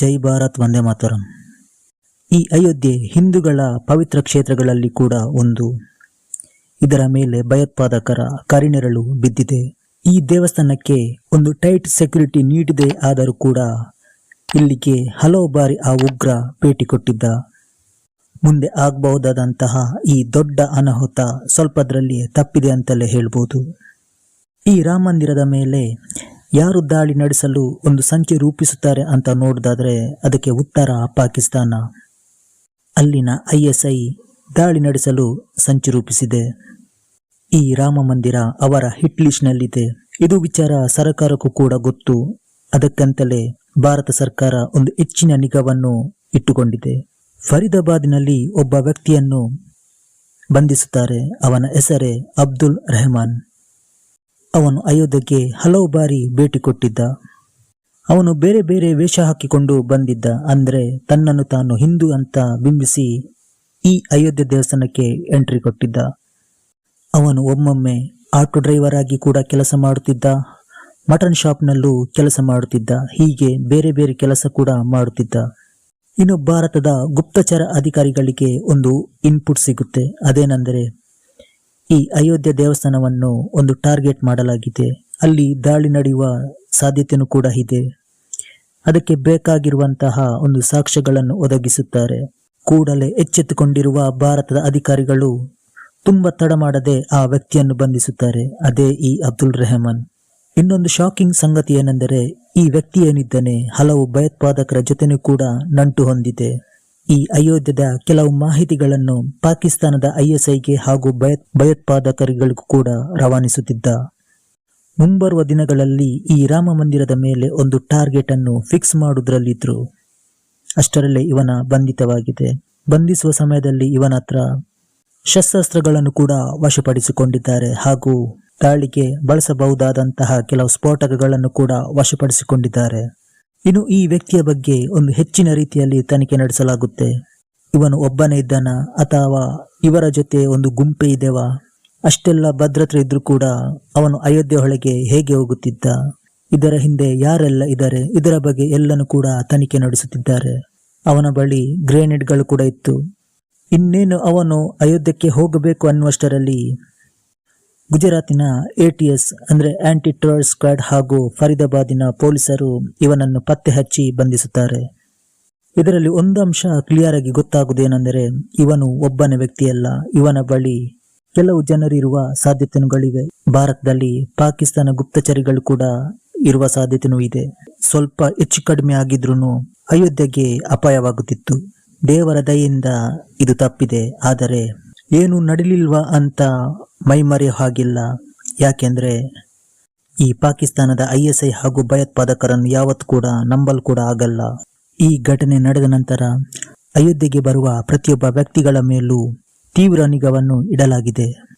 ಜೈ ಭಾರತ್ ವಂದೇ ಮಾತರಂ. ಈ ಅಯೋಧ್ಯೆ ಹಿಂದೂಗಳ ಪವಿತ್ರ ಕ್ಷೇತ್ರಗಳಲ್ಲಿ ಕೂಡ ಒಂದು. ಇದರ ಮೇಲೆ ಭಯೋತ್ಪಾದಕರ ಕರಿನೆರಳು ಬಿದ್ದಿದೆ. ಈ ದೇವಸ್ಥಾನಕ್ಕೆ ಒಂದು ಟೈಟ್ ಸೆಕ್ಯೂರಿಟಿ ನೀಡಿದೆ ಆದರೂ ಕೂಡ ಇಲ್ಲಿಗೆ ಹಲವು ಬಾರಿ ಆ ಉಗ್ರ ಭೇಟಿ ಕೊಟ್ಟಿದ್ದ. ಮುಂದೆ ಆಗಬಹುದಾದಂತಹ ಈ ದೊಡ್ಡ ಅನಾಹುತ ಸ್ವಲ್ಪದ್ರಲ್ಲಿ ತಪ್ಪಿದೆ ಅಂತಲೇ ಹೇಳ್ಬೋದು. ಈ ರಾಮ ಮಂದಿರದ ಮೇಲೆ ಯಾರು ದಾಳಿ ನಡೆಸಲು ಒಂದು ಸಂಖ್ಯೆ ರೂಪಿಸುತ್ತಾರೆ ಅಂತ ನೋಡೋದಾದ್ರೆ ಅದಕ್ಕೆ ಉತ್ತರ ಪಾಕಿಸ್ತಾನ. ಅಲ್ಲಿನ ಐಎಸ್ಐ ದಾಳಿ ನಡೆಸಲು ಸಂಚು ರೂಪಿಸಿದೆ. ಈ ರಾಮ ಮಂದಿರ ಅವರ ಹಿಟ್ ಲಿಸ್ಟ್ನಲ್ಲಿದೆ. ಇದು ವಿಚಾರ ಸರ್ಕಾರಕ್ಕೂ ಕೂಡ ಗೊತ್ತು. ಅದಕ್ಕಂತಲೇ ಭಾರತ ಸರ್ಕಾರ ಒಂದು ಹೆಚ್ಚಿನ ನಿಗಾವನ್ನು ಇಟ್ಟುಕೊಂಡಿದೆ. ಫರೀದಾಬಾದ್ನಲ್ಲಿ ಒಬ್ಬ ವ್ಯಕ್ತಿಯನ್ನು ಬಂಧಿಸುತ್ತಾರೆ. ಅವನ ಹೆಸರೇ ಅಬ್ದುಲ್ ರೆಹಮಾನ್. ಅವನು ಅಯೋಧ್ಯೆಗೆ ಹಲವು ಬಾರಿ ಭೇಟಿ ಕೊಟ್ಟಿದ್ದ. ಅವನು ಬೇರೆ ಬೇರೆ ವೇಷ ಹಾಕಿಕೊಂಡು ಬಂದಿದ್ದ. ಅಂದರೆ ತನ್ನನ್ನು ತಾನು ಹಿಂದೂ ಅಂತ ಬಿಂಬಿಸಿ ಈ ಅಯೋಧ್ಯೆ ದೇವಸ್ಥಾನಕ್ಕೆ ಎಂಟ್ರಿ ಕೊಟ್ಟಿದ್ದ. ಅವನು ಒಮ್ಮೊಮ್ಮೆ ಆಟೋ ಡ್ರೈವರ್ ಆಗಿ ಕೂಡ ಕೆಲಸ ಮಾಡುತ್ತಿದ್ದ. ಮಟನ್ ಶಾಪ್ನಲ್ಲೂ ಕೆಲಸ ಮಾಡುತ್ತಿದ್ದ. ಹೀಗೆ ಬೇರೆ ಬೇರೆ ಕೆಲಸ ಕೂಡ ಮಾಡುತ್ತಿದ್ದ. ಇನ್ನು ಭಾರತದ ಗುಪ್ತಚರ ಅಧಿಕಾರಿಗಳಿಗೆ ಒಂದು ಇನ್ಪುಟ್ ಸಿಗುತ್ತೆ. ಅದೇನೆಂದರೆ ಈ ಅಯೋಧ್ಯೆ ದೇವಸ್ಥಾನವನ್ನು ಒಂದು ಟಾರ್ಗೆಟ್ ಮಾಡಲಾಗಿದೆ. ಅಲ್ಲಿ ದಾಳಿ ನಡೆಯುವ ಸಾಧ್ಯತೆಯೂ ಕೂಡ ಇದೆ. ಅದಕ್ಕೆ ಬೇಕಾಗಿರುವಂತಹ ಒಂದು ಸಾಕ್ಷ್ಯಗಳನ್ನು ಒದಗಿಸುತ್ತಾರೆ. ಕೂಡಲೇ ಎಚ್ಚೆತ್ತುಕೊಂಡಿರುವ ಭಾರತದ ಅಧಿಕಾರಿಗಳು ತುಂಬಾ ತಡ ಮಾಡದೆ ಆ ವ್ಯಕ್ತಿಯನ್ನು ಬಂಧಿಸುತ್ತಾರೆ. ಅದೇ ಈ ಅಬ್ದುಲ್ ರೆಹಮಾನ್. ಇನ್ನೊಂದು ಶಾಕಿಂಗ್ ಸಂಗತಿ ಏನೆಂದರೆ, ಈ ವ್ಯಕ್ತಿ ಏನಿದ್ದಾನೆ ಹಲವು ಭಯೋತ್ಪಾದಕರ ಜೊತೆನೂ ಕೂಡ ನಂಟು ಹೊಂದಿದೆ. ಈ ಅಯೋಧ್ಯದ ಕೆಲವು ಮಾಹಿತಿಗಳನ್ನು ಪಾಕಿಸ್ತಾನದ ಐಎಸ್ಐಗೆ ಹಾಗೂ ಭಯ, ಭಯೋತ್ಪಾದಕರಿಗಳಿಗೂ ಕೂಡ ರವಾನಿಸುತ್ತಿದ್ದ. ಮುಂಬರುವ ದಿನಗಳಲ್ಲಿ ಈ ರಾಮ ಮಂದಿರದ ಮೇಲೆ ಒಂದು ಟಾರ್ಗೆಟ್ ಅನ್ನು ಫಿಕ್ಸ್ ಮಾಡುವುದರಲ್ಲಿದ್ರು ಅಷ್ಟರಲ್ಲೇ ಇವನ ಬಂಧಿತವಾಗಿದೆ. ಬಂಧಿಸುವ ಸಮಯದಲ್ಲಿ ಇವನ ಹತ್ರ ಶಸ್ತ್ರಾಸ್ತ್ರಗಳನ್ನು ಕೂಡ ವಶಪಡಿಸಿಕೊಂಡಿದ್ದಾರೆ ಹಾಗೂ ದಾಳಿಗೆ ಬಳಸಬಹುದಾದಂತಹ ಕೆಲವು ಸ್ಫೋಟಕಗಳನ್ನು ಕೂಡ ವಶಪಡಿಸಿಕೊಂಡಿದ್ದಾರೆ. ಇನ್ನು ಈ ವ್ಯಕ್ತಿಯ ಬಗ್ಗೆ ಒಂದು ಹೆಚ್ಚಿನ ರೀತಿಯಲ್ಲಿ ತನಿಖೆ ನಡೆಸಲಾಗುತ್ತೆ. ಇವನು ಒಬ್ಬನೇ ಇದ್ದಾನ, ಅಥವಾ ಇವರ ಜೊತೆ ಒಂದು ಗುಂಪೆ ಇದೆವಾ ಅಷ್ಟೆಲ್ಲ ಭದ್ರತೆ ಇದ್ರೂ ಕೂಡ ಅವನು ಅಯೋಧ್ಯೆ ಒಳಗೆ ಹೇಗೆ ಹೋಗುತ್ತಿದ್ದ? ಇದರ ಹಿಂದೆ ಯಾರೆಲ್ಲ ಇದ್ದಾರೆ? ಇದರ ಬಗ್ಗೆ ಎಲ್ಲನೂ ಕೂಡ ತನಿಖೆ ನಡೆಸುತ್ತಿದ್ದಾರೆ. ಅವನ ಬಳಿ ಗ್ರೇನೇಡ್ಗಳು ಕೂಡ ಇತ್ತು. ಇನ್ನೇನು ಅವನು ಅಯೋಧ್ಯಕ್ಕೆ ಹೋಗಬೇಕು ಅನ್ನುವಷ್ಟರಲ್ಲಿ ಗುಜರಾತಿನ ಎಟಿಎಸ್, ಅಂದ್ರೆ ಆಂಟಿ ಟೆರರ್ ಸ್ಕ್ವಾಡ್ ಹಾಗೂ ಫರೀದಾಬಾದಿನ ಪೊಲೀಸರು ಇವನನ್ನು ಪತ್ತೆ ಹಚ್ಚಿ ಬಂಧಿಸುತ್ತಾರೆ. ಇದರಲ್ಲಿ ಒಂದು ಅಂಶ ಕ್ಲಿಯರ್ ಆಗಿ ಗೊತ್ತಾಗುವುದೇನೆಂದರೆ, ಇವನು ಒಬ್ಬನ ವ್ಯಕ್ತಿಯಲ್ಲ. ಇವನ ಬಳಿ ಕೆಲವು ಜನರಿರುವ ಸಾಧ್ಯತೆಗಳಿವೆ. ಭಾರತದಲ್ಲಿ ಪಾಕಿಸ್ತಾನ ಗುಪ್ತಚರಿಗಳು ಕೂಡ ಇರುವ ಸಾಧ್ಯತೆನೂ ಇದೆ. ಸ್ವಲ್ಪ ಹೆಚ್ಚು ಕಡಿಮೆ ಆಗಿದ್ರೂ ಅಯೋಧ್ಯೆಗೆ ಅಪಾಯವಾಗುತ್ತಿತ್ತು. ದೇವರ ದಯೆಯಿಂದ ಇದು ತಪ್ಪಿದೆ. ಆದರೆ ಏನು ನಡಿಲಿಲ್ವಾ ಅಂತ ಮೈಮರೆಯೋ ಹಾಗಿಲ್ಲ. ಯಾಕೆಂದರೆ ಈ ಪಾಕಿಸ್ತಾನದ ಐ ಎಸ್ ಐ ಹಾಗೂ ಭಯೋತ್ಪಾದಕರನ್ನು ಯಾವತ್ತು ಕೂಡ ನಂಬಲು ಕೂಡ ಆಗಲ್ಲ. ಈ ಘಟನೆ ನಡೆದ ನಂತರ ಅಯೋಧ್ಯೆಗೆ ಬರುವ ಪ್ರತಿಯೊಬ್ಬ ವ್ಯಕ್ತಿಗಳ ಮೇಲೂ ತೀವ್ರ ನಿಗಾವನ್ನು ಇಡಲಾಗಿದೆ.